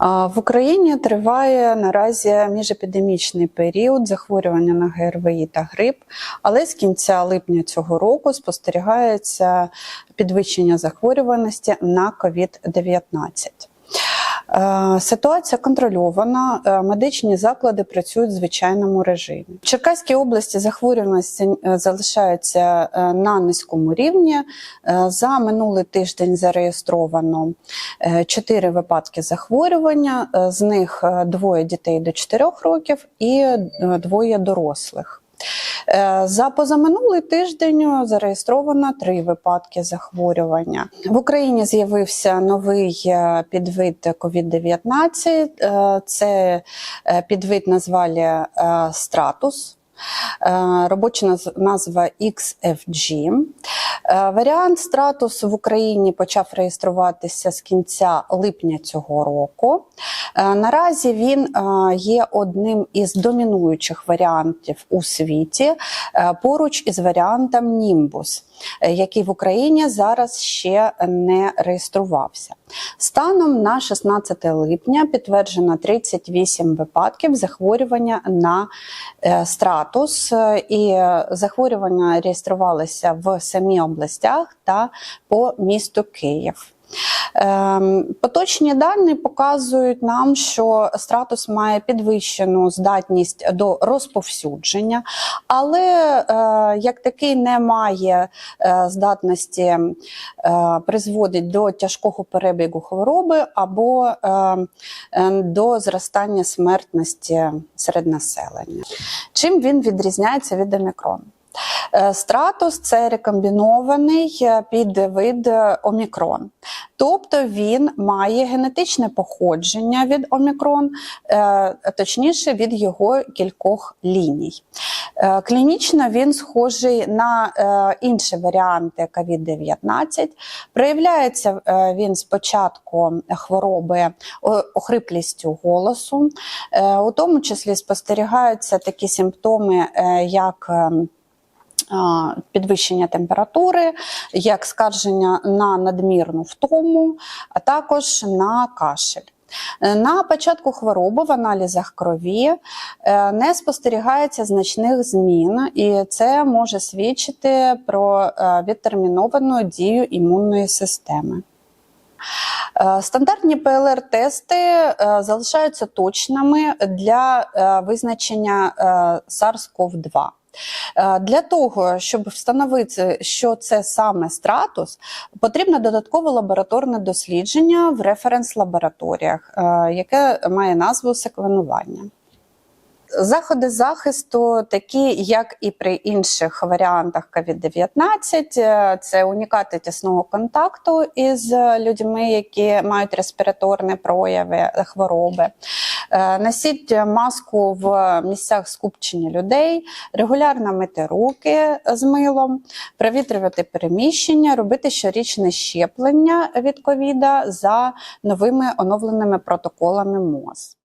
В Україні триває наразі міжепідемічний період захворювання на ГРВІ та грип, але з кінця липня цього року спостерігається підвищення захворюваності на COVID-19. Е, Ситуація контрольована, е, медичні заклади працюють в звичайному режимі. В Черкаській області захворюваність е, залишається на низькому рівні. За минулий тиждень зареєстровано 4 випадки захворювання, з них двоє дітей до 4 років і двоє дорослих. Е, За позаминулий тиждень зареєстровано три випадки захворювання. В Україні з'явився новий е, підвид COVID-19. Е, Це е, підвид назвали е, стратус. Е, Робоча назва XFG. Е, Варіант стратус в Україні почав реєструватися з кінця липня цього року. Е, Наразі він є одним із домінуючих варіантів у світі поруч із варіантом е, який в Україні зараз ще не реєструвався. Станом на 16 липня підтверджено 38 випадків захворювання на е, стратус, е, і е, захворювання реєструвалися в самі областях та по місту Київ. Ем, Поточні дані показують нам, що стратус має підвищену здатність до розповсюдження, але е, як такий не має е, здатності е, призводить до тяжкого перебігу хвороби або до зростання смертності серед населення. Чим він відрізняється від омікрону? Е, Стратус це рекомбінований е, підвид е, омікрон. Тобто він має генетичне походження від омікрон, точніше від його кількох ліній. Клінічно він схожий на інші варіанти COVID-19. Проявляється він спочатку хвороби охриплістю голосу, у тому числі спостерігаються такі симптоми, як е, а, підвищення температури, як скарження на надмірну втому, а також на кашель. Е, На початку хвороби в аналізах крові е, не спостерігається значних змін, і це може свідчити про е, відтерміновану дію імунної системи. Е, Стандартні ПЛР-тести е, залишаються точними для е, визначення е, SARS-CoV-2. Е, Для того, щоб встановити, що це саме стратус, потрібно додаткове лабораторне дослідження в референс-лабораторіях, е, яке має назву секвенування. Заходи захисту, такі як і при інших варіантах COVID-19, е, це уникати тісного контакту із людьми, які мають респіраторні прояви хвороби. Е, Носіть маску в місцях скупчення людей, регулярно мити руки з милом, провітрювати переміщення, робити щорічне щеплення від ковіда за новими оновленими протоколами МОЗ.